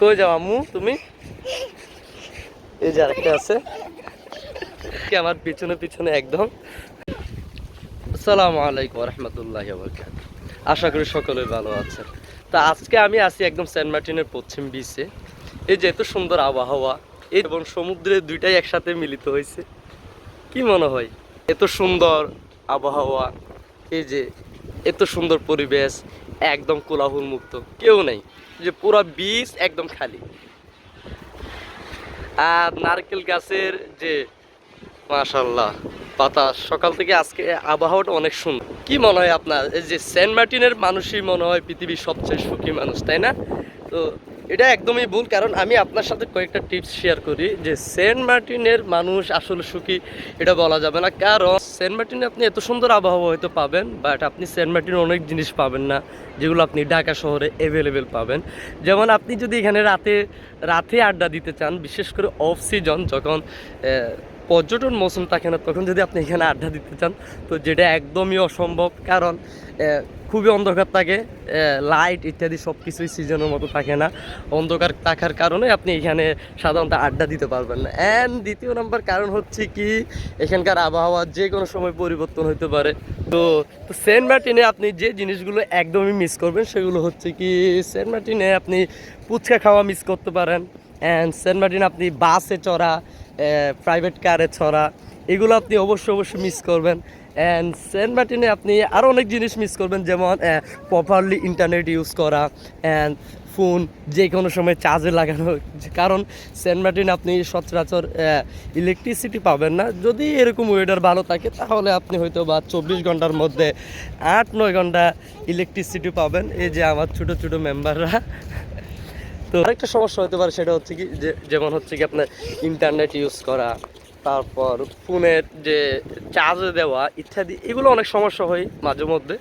কই যাও আম্মু, তুমি? এই যে আরেকটা আছে। আমার পিছনে পিছনে একদম। আসসালামু আলাইকুম রহমতুল্লাহ আশা করি সকলে ভালো আছেন। তা আজকে আমি আছি একদম সেন্ট মার্টিনের পশ্চিম বিচে এই যে এত সুন্দর আবহাওয়া এবং সমুদ্রে দুইটাই একসাথে মিলিত হয়েছে। কি মনে হয়? এত সুন্দর আবহাওয়া, এই যে এত সুন্দর পরিবেশ একদম কোলাহল মুক্ত। কেউ নেই। যে পুরো বীজ একদম খালি। আর নারকেল গাছের যে মাশাল্লাহ পাতা সকাল থেকে আজকে আবহাওয়াটা অনেক সুন্দর। কি মনে হয় আপনার? এই যে সেন্ট মার্টিনের মানুষই মনে হয় পৃথিবীর সবচেয়ে সুখী মানুষ, তাই না? তো এটা একদমই ভুল, কারণ আমি আপনার সাথে কয়েকটা টিপস শেয়ার করি যে সেন্ট মার্টিনের মানুষ আসলে সুখী, এটা বলা যাবে না। কারণ সেন্ট মার্টিনে আপনি এত সুন্দর আবহাওয়া হয়তো পাবেন বাট আপনি সেন্ট মার্টিনে অনেক জিনিস পাবেন না, যেগুলো আপনি ঢাকা শহরে অ্যাভেলেবেল পাবেন। যেমন আপনি যদি এখানে রাতে রাতে আড্ডা দিতে চান, বিশেষ করে অফ সিজন যখন পর্যটন মৌসুম থাকে না, তখন যদি আপনি এখানে আড্ডা দিতে চান, তো যেটা একদমই অসম্ভব। কারণ খুবই অন্ধকার থাকে লাইট ইত্যাদি সব কিছুই সিজনের মতো থাকে না। অন্ধকার থাকার কারণে আপনি এখানে সাধারণত আড্ডা দিতে পারবেন না। অ্যান্ড দ্বিতীয় নম্বর কারণ হচ্ছে কি, এখানকার আবহাওয়া যে কোনো সময় পরিবর্তন হতে পারে। তো তো সেন্ট মার্টিনে আপনি যে জিনিসগুলো একদমই মিস করবেন, সেগুলো হচ্ছে কি, সেন্ট মার্টিনে আপনি পুচকা খাওয়া মিস করতে পারেন। অ্যান্ড সেন্ট মার্টিনে আপনি বাসে চড়া প্রাইভেট কারে চড়া, এগুলো আপনি অবশ্যই অবশ্যই মিস করবেন। অ্যান্ড সেন্ট মার্টিনে আপনি আরও অনেক জিনিস মিস করবেন, যেমন প্রপারলি ইন্টারনেট ইউজ করা অ্যান্ড ফোন যে কোনো সময় চার্জে লাগানো। কারণ সেন্ট মার্টিনে আপনি সচরাচর ইলেকট্রিসিটি পাবেন না। যদি এরকম ওয়েদার ভালো থাকে, তাহলে আপনি হয়তো বা চব্বিশ ঘণ্টার মধ্যে আট, নয় ঘণ্টা ইলেকট্রিসিটি পাবেন। এই যে আমার ছোটো ছোটো মেম্বাররা তো আরেকটা সমস্যা হতে পারে, সেটা হচ্ছে কি যেমন হচ্ছে কি আপনার ইন্টারনেট ইউজ করা। তারপর ফোনের যে চার্জে দেওয়া ইত্যাদি এগুলো অনেক সমস্যা হয় মাঝে মধ্যে